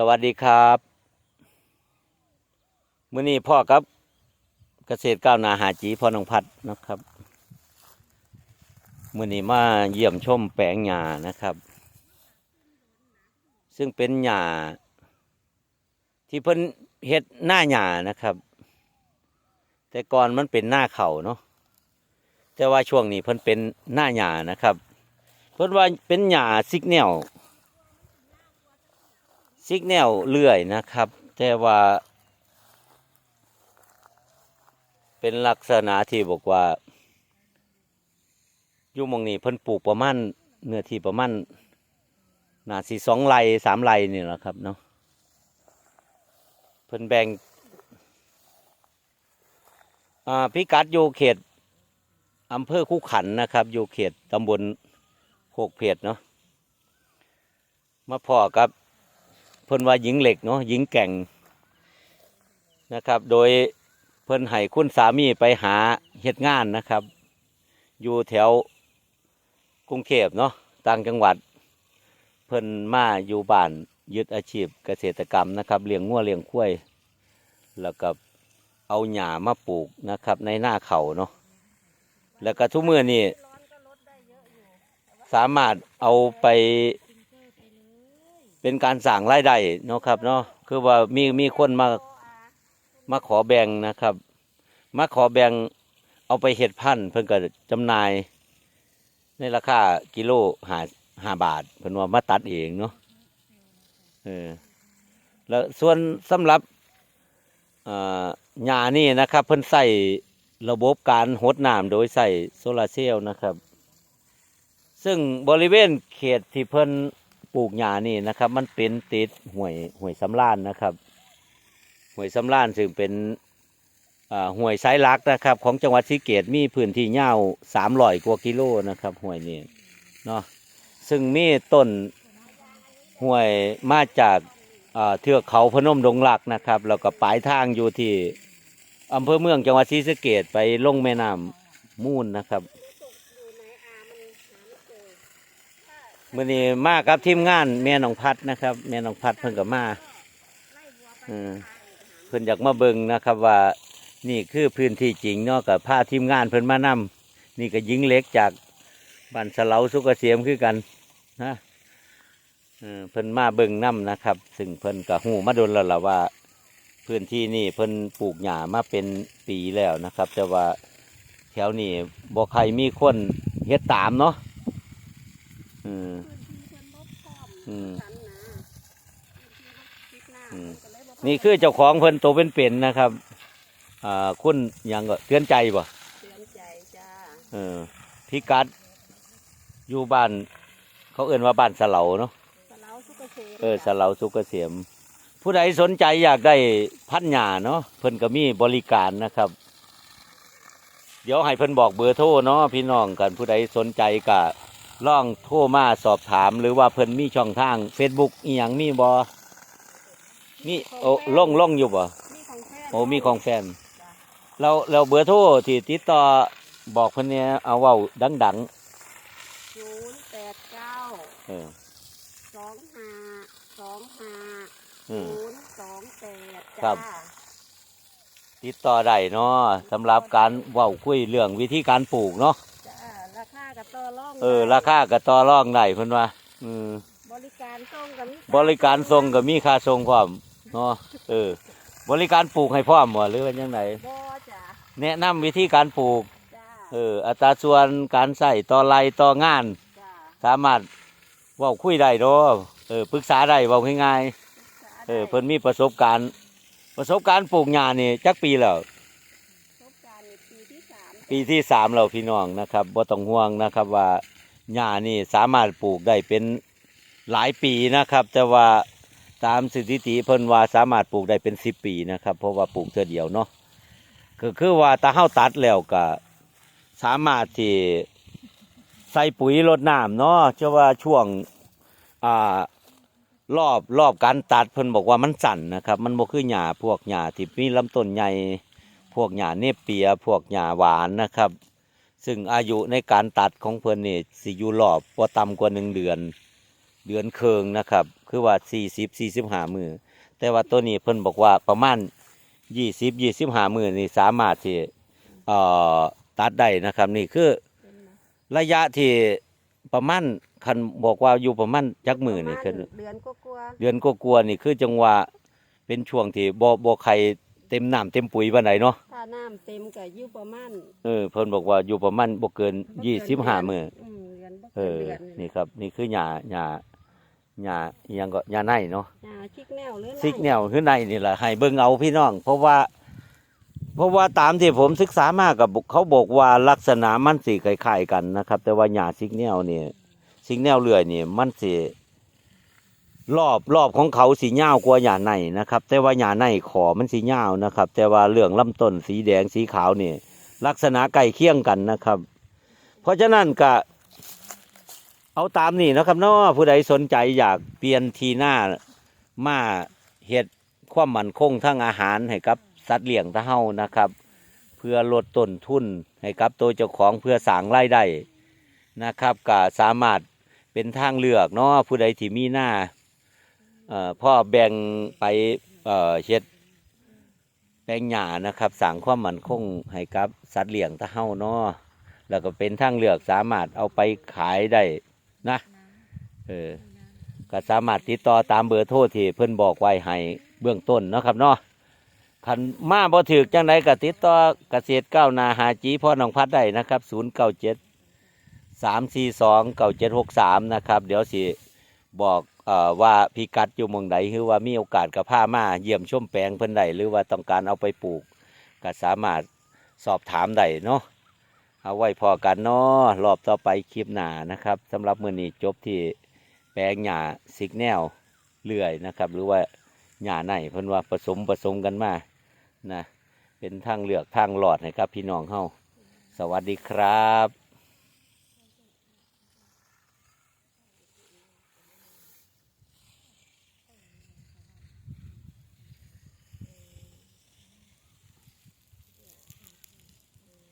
สวัสดีครับมื้อนี้พ่อกับ เกษตรก้าวนาหาจีพ่อนองพัดนะครับมื้อนี้มาเยี่ยมชมแปลงหญ้านะครับ ซึ่งเป็นหญ้าที่เพิ่นเฮ็ดหน้าหญ้านะครับ แต่ก่อนมันเป็นหน้าเข่าเนาะแต่ว่าช่วงนี้เพิ่นเป็นหน้าหญ้านะครับ เพิ่นว่าเป็นหญ้าซิกแนล ซิกแนลเลื่อยนะครับ แต่ว่า เป็นลักษณะที่บอกว่าอยู่มองนี้เพิ่นปลูกประมาณเนื้อที่ประมาณนาสีสองไร่สามไร่นี่แหละครับเนาะเพิ่นแบ่งอ่าพิกัดอยู่เขตอำเภอคู่ขันนะครับ อยู่เขตตำบลโคกเพดเนาะมาพอกับ เพิ่นว่าหญิงเหล็กเนาะหญิงแก่งนะครับ โดยเพิ่นให้คุณสามีไปหาเฮ็ดงานนะครับ อยู่แถวกรุงเทพเนาะต่างจังหวัด เพิ่นมาอยู่บ้านยึดอาชีพเกษตรกรรมนะครับเลี้ยงงัวเลี้ยงควายแล้วก็เอาหญ้ามาปลูกนะครับ ในหน้าเขาเนาะแล้วก็ทุกมือนี่สามารถเอาไป เป็นการสั่งรายได้เนาะครับเนาะคือว่ามีมีคนมามาขอแบ่งนะครับ มาขอแบ่งเอาไปเห็ดพันธุ์เพิ่นก็จำหน่าย ในราคากิโลหาห้าบาทเพิ่นว่ามาตัดเองเนาะเออแล้วส่วนสำหรับอ่าหญ้านี่นะครับ เพิ่นใส่ระบบการหดน้ำโดยใส่โซลาเซลล์นะครับ ซึ่งบริเวณเขตที่เพิ่น ลูกหญ้านี่นะครับ มันเป็นติดห่วยห่วยสำรานนะครับห่วยสำรานซึ่งเป็นห่วยไซรักนะครับ ของจังหวัดศรีเกตมีพื้นที่ยาวสามร้อยกว่ากิโลนะครับห่วยนี้เนาะซึ่งมีต้นห่วยมาจากเทือกเขาพนมดงรักนะครับ แล้วก็ปลายทางอยู่ที่อำเภอเมืองจังหวัดศรีสะเกดไปลงแม่น้ำมูลนะครับ มื่อนี้มากับทีมงานแม่นองพัดนะครับแม่นองพัดเพิ่นกับมาเพิ่นอยากมาเบิ่งนะครับว่านี่คือพื้นที่จริงเนาะกับพาทีมงานเพิ่นมานำนี่ก็ยิงเล็กจากบ้านสเลาสุกเกษมคือกันนะเพิ่นมาเบิ่งนํนะครับ ซึ่งเพิ่นก็หูมาโดนแล้วล่ะว่า พื้นที่นี่เพิ่นปลูกหญ้ามาเป็นปีแล้วนะครับ แต่ว่าแถวนี้บ่ใครมีคนเฮ็ดตามเนาะ อืมอืมอืมนี่คือเจ้าของเพิ่นโตเป็นเป็นๆนะครับอ่าคุณหยังก็เตือนใจบ่เตือนใจจ้าเออพิกัดอยู่บ้าน เขาเอื่นว่าบ้านสะเหลาเนาะสะเลาสุกเกษมเออสะเหลาสุกเกษมผู้ใดสนใจอยากได้พันหญ้าเนาะเพิ่นก็มีบริการนะครับ เดี๋ยวให้เพิ่นบอกเบอร์โทรเนาะพี่น้องกันผู้ใดสนใจก็ ล่องโทรมาสอบถามหรือว่าเพิ่นมีช่องทาง Facebook อีหยังมีบ่มีโอ้ล่องล่องอยู่บ่มีของแท้โอ้มีของแฟนจ้ะเราเราเบอร์โทรที่ติดต่อบอกเพิ่นเนี่ยเอาเว้าดังศูนย์แปดเก้าๆเออสองห้าสองห้าอืม ศูนย์สองแปดครัจ้าบ ติดต่อได้เนาะสำหรับการเว้าคุยเรื่องวิธีการปลูกเนาะจ้ารา คากับต่อรองเออได้ราคาก็ต่อรองได้เพิ่นว่าอืมบริการส่งกับมีบริการส่งก็มีค่าส่งพร้อมเนาะเออ บริการปลูกให้พร้อมบ่หรือว่าจังไดบ่จ้าแนะนำวิธีการปลูก จ้าเออ อัตราส่วนการใส่ต่อไรต่องาน จ้าสามารถเว้าคุยได้เนาะเออปรึกษาได้เว้าง่ายๆ เออเพิ่นมีประสบการณ์ ประสบการณ์ปลูกหญ้านี่จักปีแล้ว ประสบการณ์ในปีที่สาม ปีที่สามแล้วพี่น้องนะครับบ่ต้องห่วงนะครับว่าหญ้านี่สามารถปลูกได้เป็นหลายปีนะครับ แต่ว่าตามสถิติเพิ่นว่าสามารถปลูกได้เป็นสิบปีนะครับ เพราะว่าปลูกเทื่อเดียวเนาะก็คือว่าตาเฮาตัดแล้วก็สามารถที่ใส่ปุ๋ยรดน้ำเนาะเชื่อว่าช่วงอ่ารอบรอบการตัดเพิ่นบอกว่ามันสั่นนะครับ มันบ่คือหญ้าพวกหญ้าที่มีลำต้นใหญ่ วกหญ้าเนปเปียพวกหญ้าหวานนะครับ ซึ่งอายุในการตัดของเพิ่นนี่สิอยู่รอบบ่ต่ำกว่าหนึ่งเดือน เดือนเคืองนะครับ คือว่าสี่สิบสี่สิบห้ามือ แต่ว่าตัวนี้เพิ่นบอกว่าประมาณยี่สิบยี่สิบห้ามือนี่สามารถที่เอ่อตัดได้นะครับนี่คือเป็นไหมระยะที่ประมาณคันบอกว่าอยู่ประมาณจักมือนี่ประคือมาณเดือนก็กลัวาเดือนก็กลัวๆนี่คือจังหวะเป็นช่วงที่บ่บ่ใครเต็มน้ำเต็มปุ๋ยปานใดเนาะๆ ถ้าน้ำเต็มก็อยู่ประมาณเออเพิ่นบอกว่าอยู่ประมาณบ่เกินบ่ยี่เกินสิบห้าเดือนมื้ออืมเดือนบ่เอเกินอ เดือนนี่ครับ นี่คือหญ้าหญ้าหญ้าอิหยังก็หญ้าในเนาะ อ่าชิกแนวหรือไร่ซิกแนวคือในนี่แหละให้เบิ่งเอาพี่น้อง เพราะว่า เพราะว่าตามที่ผมศึกษามากับเขาบอกว่าลักษณะมันสิคล้ายๆกันนะครับ แต่ว่าหญ้าซิกแนวนี่ซิกแนวเลื่อยนี่ มันสิ รอบรอบของเขาสียากว่าหญ้าในนะครับ แต่ว่าหญ้าในขอมันสียานะครับ แต่ว่าเรื่องลำต้นสีแดงสีขาวนี่ลักษณะใกล้เคียงกันนะครับ เพราะฉะนั้นก็เอาตามนี่นะครับเนาะผู้ใดสนใจอยากเปลี่ยนทีหน้ามาเฮ็ดความมั่นคงทั้งอาหารให้กับสัตว์เลี้ยงตะเฮานะครับ เพื่อลดต้นทุนให้กับตัวเจ้าของเพื่อสางรายได้นะครับก็สามารถเป็นทางเลือกเนาะผู้ใดที่มีหน้า พ่อแบ่งไปเฮ็ดแปลงหญ้านะครับสร้างความมั่นคงให้กับสัตว์เลี้ยงตะเฮาเนาะแล้วก็เป็นทางเลือกสามารถเอาไปขายได้นะเออก็สามารถติดต่อตามเบอร์โทรที่เพิ่อนบอกไว้ให้เบื้องต้นนะครับเนาะคันมาบ่ถึกจังไดก็ติดต่อเกษตรก้าวนาหาจีพ่อหนองพัดได้นะครับ097 342 9763นะครับ เดี๋ยวสิบอก ว่าพิกัดอยู่หมองใดคือว่ามีโอกาสกับพามาเยี่ยมชมแปลงเพิ่นได้หรือว่าต้องการเอาไปปลูกก็สามารถสอบถามได้เนาะเอาไว้พอกันเนาะรอบต่อไปคลิปหน้านะครับสำหรับมื้อนี้จบที่แปลงหญ้าสิกแนวเลื่อยนะครับ หรือว่าหญ้าในเพิ่นว่าผสมผสมกันมานะเป็นทางเลือกทางหลอดให้ครับพี่น้องเฮาสวัสดีครับ